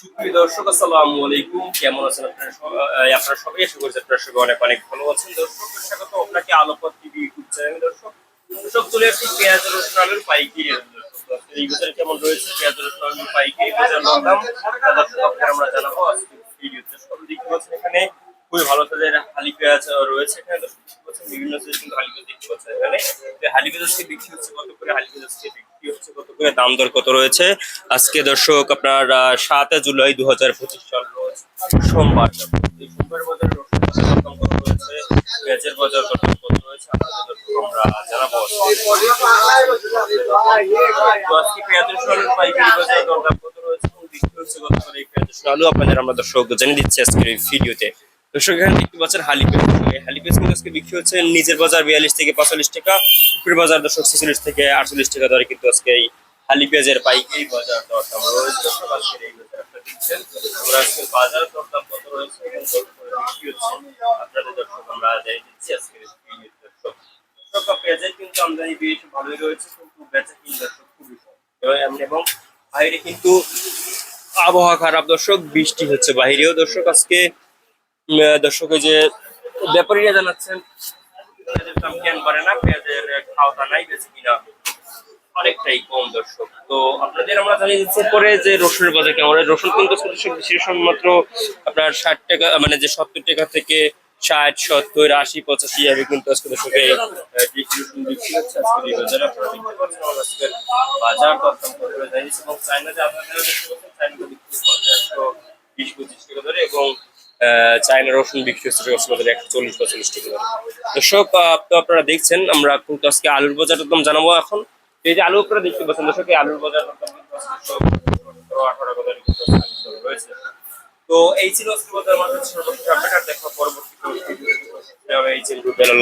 সুপ্রিয় দর্শক, আসসালামু আলাইকুম। কেমন আছেন আপনারা সবাই? আপনারা সবাই? আশা করছি আপনারা সবাই অনেক অনেক ভালো আছেন। দর্শক স্বাগত। আপনাকে আলোপথ টিভি ইউটিউব চ্যানেলে দর্শক দর্শক চলে আসছি পেঁয়াজ রসুন আলুর পাইকারি এই বাজারে কেমন রয়েছে পেঁয়াজ রসুন আলুর পাইকারি বাজার দাম? দর্শক, আপনারা আমরা জানাব আজকে ভিডিওতে। এখানে। খুবই ভালো সাইজের হালি পেঁয়াজ রয়েছে এখানে। বিভিন্ন কিন্তু হালি পেঁয়াজ দেখতে পাচ্ছেন এখানে। হালি পেঁয়াজ আজকে বিক্রি হচ্ছে কত করে? হালি পেঁয়াজ আজকে বিক্রি হচ্ছে কত করে? দাম দর কত রয়েছে? আজকে দর্শক, আপনার সাতে জুলাই দু হাজার পঁচিশ সাল সোমবার। সোমবার বাজারে পেঁয়াজের বাজার রয়েছে? আমরা পাইকারি বাজার রয়েছে? এই পেঁয়াজ আলু আমরা দর্শক জেনে দিচ্ছি আজকের এই ভিডিওতে। দর্শক, এখানে দেখতে পাচ্ছেন হালি পেঁয়াজ হালি পেঁয়াজ কিন্তু আজকে বিক্রি হচ্ছে নিজের বাজার বিয়াল্লিশ থেকে পঁয়তাল্লিশ টাকা, উপরের বাজার দর্শক ছেচল্লিশ থেকে আটচল্লিশ টাকা দরে কিন্তু আজকে এই হালি পাইকারি বাজার দরদাম রয়েছে। কত রয়েছে আমরা দর্শক পেঁয়াজের কিন্তু আমদানি ভালোই রয়েছে এবং- বাইরে কিন্তু আবহাওয়া খারাপ দর্শক, বৃষ্টি হচ্ছে। বাইরেও দর্শক, আজকে দর্শক যে ব্যাপারীরা জানাচ্ছেন না? পেঁয়াজের নাই বেশি কিনা? অনেকটাই কম দর্শক। তো আপনাদের আমরা যে বাজার কেমন? কিন্তু মাত্র আপনার ষাট টাকা মানে যে সত্তর টাকা থেকে ষাট, সত্তর, আশি, পঁচাশি বাজারে পাচ্ছেন আমরা আজকের বাজার দরদাম করে জানিয়েছি এবং চাইনাতে আপনারা দেখতে পাচ্ছেন চাইনাতে বিক্রি হচ্ছে একশো বিশ পঁচিশ টাকা ধরে এবং আহ, চায়না রসুন বিক্রি হচ্ছে কক্সবাজারে একশো চল্লিশ পঁয়চল্লিশ টাকা দর্শক তো আপনারা দেখছেন, আমরা কিন্তু আজকে আলুর বাজার একদম জানাব এখন। এই যে আলু আপনারা দেখতে পাচ্ছেন, দর্শক, এই আলুর বাজার রয়েছে তো এই ছিল আজকে বাজার মাঝে সর্বশেষ আপডেট আর দেখা পরবর্তী। এই ছিল বেলা